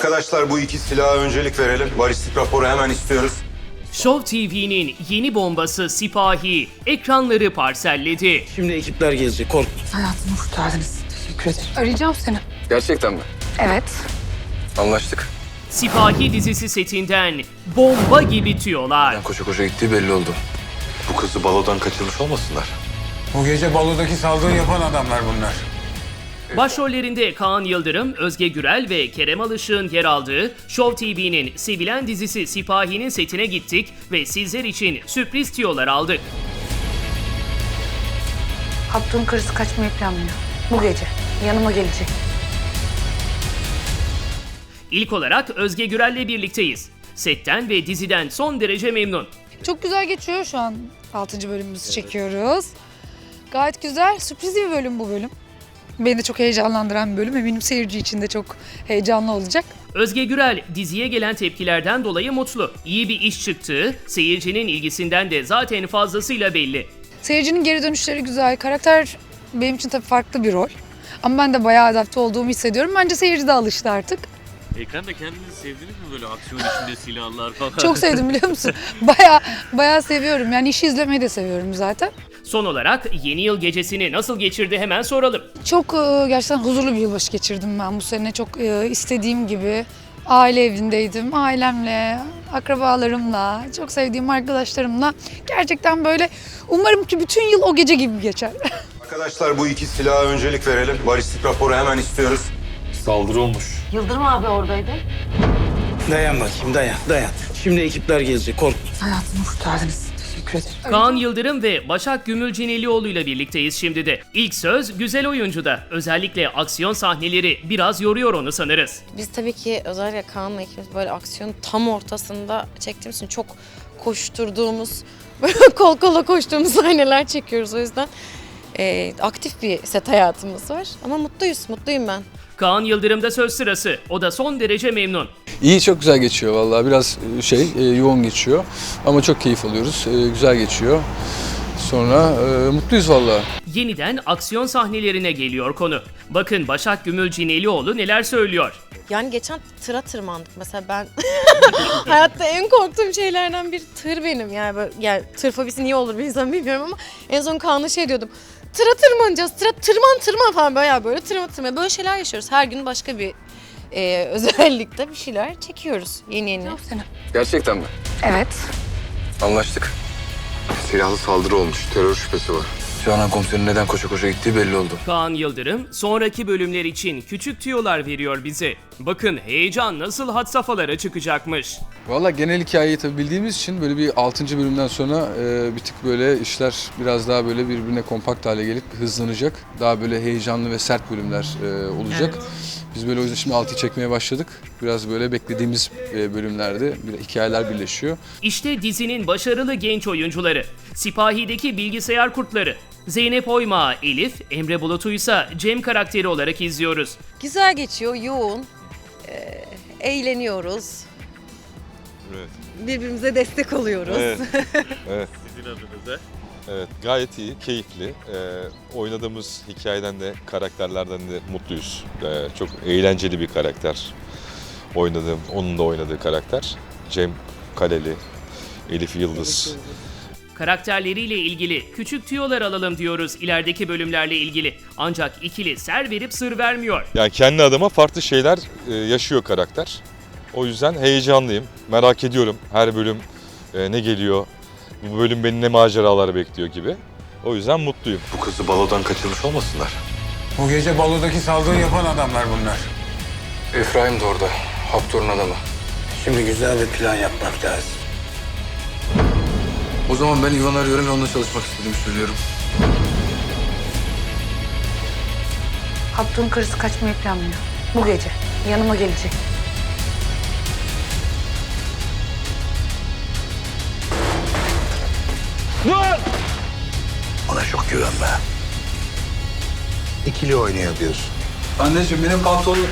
Arkadaşlar bu iki silaha öncelik verelim. Balistik raporu hemen istiyoruz. Show TV'nin yeni bombası Sipahi ekranları parselledi. Şimdi ekipler gelecek. Kork. Hayatımı kurtardınız. Teşekkür ederim. Arayacağım seni. Gerçekten mi? Evet. Anlaştık. Sipahi dizisi setinden bomba gibi tüyolar. Koşa koşa gittiği belli oldu. Bu kızı balodan kaçırmış olmasınlar. Bu gece balodaki saldırı yapan adamlar bunlar. Başrollerinde Kaan Yıldırım, Özge Gürel ve Kerem Alışık'ın yer aldığı Show TV'nin sevilen dizisi Sipahi'nin setine gittik ve sizler için sürpriz tüyolar aldık. Abdur'un karısı kaçmayı planlıyor. Bu gece. Yanıma gelecek. İlk olarak Özge Gürel'le birlikteyiz. Setten ve diziden son derece memnun. Çok güzel geçiyor şu an. 6. bölümümüzü çekiyoruz. Gayet güzel. Sürpriz bir bölüm bu bölüm. Beni de çok heyecanlandıran bir bölüm. Eminim seyirci için de çok heyecanlı olacak. Özge Gürel diziye gelen tepkilerden dolayı mutlu. İyi bir iş çıktığı, seyircinin ilgisinden de zaten fazlasıyla belli. Seyircinin geri dönüşleri güzel. Karakter benim için tabii farklı bir rol. Ama ben de bayağı adapte olduğumu hissediyorum. Bence seyirci de alıştı artık. Ekranda kendinizi sevdiniz mi böyle aksiyon içinde silahlar falan? Çok sevdim biliyor musun? Bayağı bayağı seviyorum. Yani işi izlemeyi de seviyorum zaten. Son olarak yeni yıl gecesini nasıl geçirdi hemen soralım. Çok e, gerçekten huzurlu bir yılbaşı geçirdim ben bu sene. Çok e, istediğim gibi aile evindeydim. Ailemle, akrabalarımla, çok sevdiğim arkadaşlarımla. Gerçekten böyle umarım ki bütün yıl o gece gibi geçer. Arkadaşlar bu iki silaha öncelik verelim. Balistik raporu hemen istiyoruz. Saldırı olmuş. Yıldırım abi oradaydı. Dayan bakayım dayan dayan. Şimdi ekipler gelecek. Kork. Hayatımı kurtardınız. Teşekkür ederim. Kaan Yıldırım ve Başak Gümülcinelioğlu ile birlikteyiz şimdi de. İlk söz güzel oyuncuda. Özellikle aksiyon sahneleri biraz yoruyor onu sanırız. Biz tabii ki özellikle Kaan'la ikimiz böyle aksiyonun tam ortasında çektiğimiz için çok koşturduğumuz, böyle kol kola koştuğumuz sahneler çekiyoruz. O yüzden e, aktif bir set hayatımız var. Ama mutluyuz, mutluyum ben. Kaan Yıldırım'da söz sırası. O da son derece memnun. İyi çok güzel geçiyor vallahi. Biraz e, şey e, yoğun geçiyor. Ama çok keyif alıyoruz. E, güzel geçiyor. Sonra e, mutluyuz vallahi. Yeniden aksiyon sahnelerine geliyor konu. Bakın Başak Gümülcinelioğlu neler söylüyor. Yani geçen tıra tırmandık. Mesela ben hayatta en korktuğum şeylerden bir tır benim. Yani böyle yani tır fobisi niye olur bir insan bilmiyorum ama en son Kaan'a şey diyordum. Tıra tırmanacağız tıra tırman tırman falan. Bayağı böyle tırma tırma böyle şeyler yaşıyoruz. Her gün başka bir e, özellikle bir şeyler çekiyoruz yeni yeni. Seni. Gerçekten mi? Evet. Anlaştık. Silahlı saldırı olmuş. Terör şüphesi var. Canan komiserin neden koşa koşa gittiği belli oldu. Kaan Yıldırım sonraki bölümler için küçük tüyolar veriyor bize. Bakın heyecan nasıl had safhalara çıkacakmış. Vallahi genel hikayeyi tabii bildiğimiz için böyle bir 6. bölümden sonra e, bir tık böyle işler biraz daha böyle birbirine kompakt hale gelip hızlanacak. Daha böyle heyecanlı ve sert bölümler e, olacak. Biz böyle o yüzden şimdi 6'yı çekmeye başladık. Biraz böyle beklediğimiz e, bölümlerde hikayeler birleşiyor. İşte dizinin başarılı genç oyuncuları. Sipahi'deki bilgisayar kurtları. Zeynep Oyma, Elif, Emre Bulut'u ise Cem karakteri olarak izliyoruz. Güzel geçiyor yoğun e, eğleniyoruz. Birbirimize destek oluyoruz. Sizin adınıza. Evet, gayet iyi, keyifli. Ee, oynadığımız hikayeden de, karakterlerden de mutluyuz. Ee, çok eğlenceli bir karakter. Oynadığım, onun da oynadığı karakter. Cem Kaleli, Elif Yıldız. Karakterleriyle ilgili küçük tüyolar alalım diyoruz ilerideki bölümlerle ilgili. Ancak ikili ser verip sır vermiyor. Yani kendi adıma farklı şeyler e, yaşıyor karakter. O yüzden heyecanlıyım, merak ediyorum her bölüm e, ne geliyor, bu bölüm beni ne maceralar bekliyor gibi. O yüzden mutluyum. Bu kızı balodan kaçırmış olmasınlar. Bu gece balodaki saldırı yapan adamlar bunlar. Efraim de orada. Haptor'un adamı. Şimdi güzel bir plan yapmak lazım. O zaman ben İvan'ı arıyorum ve onunla çalışmak istediğimi söylüyorum. Abdur'un karısı kaçmayı planlıyor. Bu gece. Yanıma gelecek. İkili oynuyor diyorsun. Anneciğim benim pantolonum.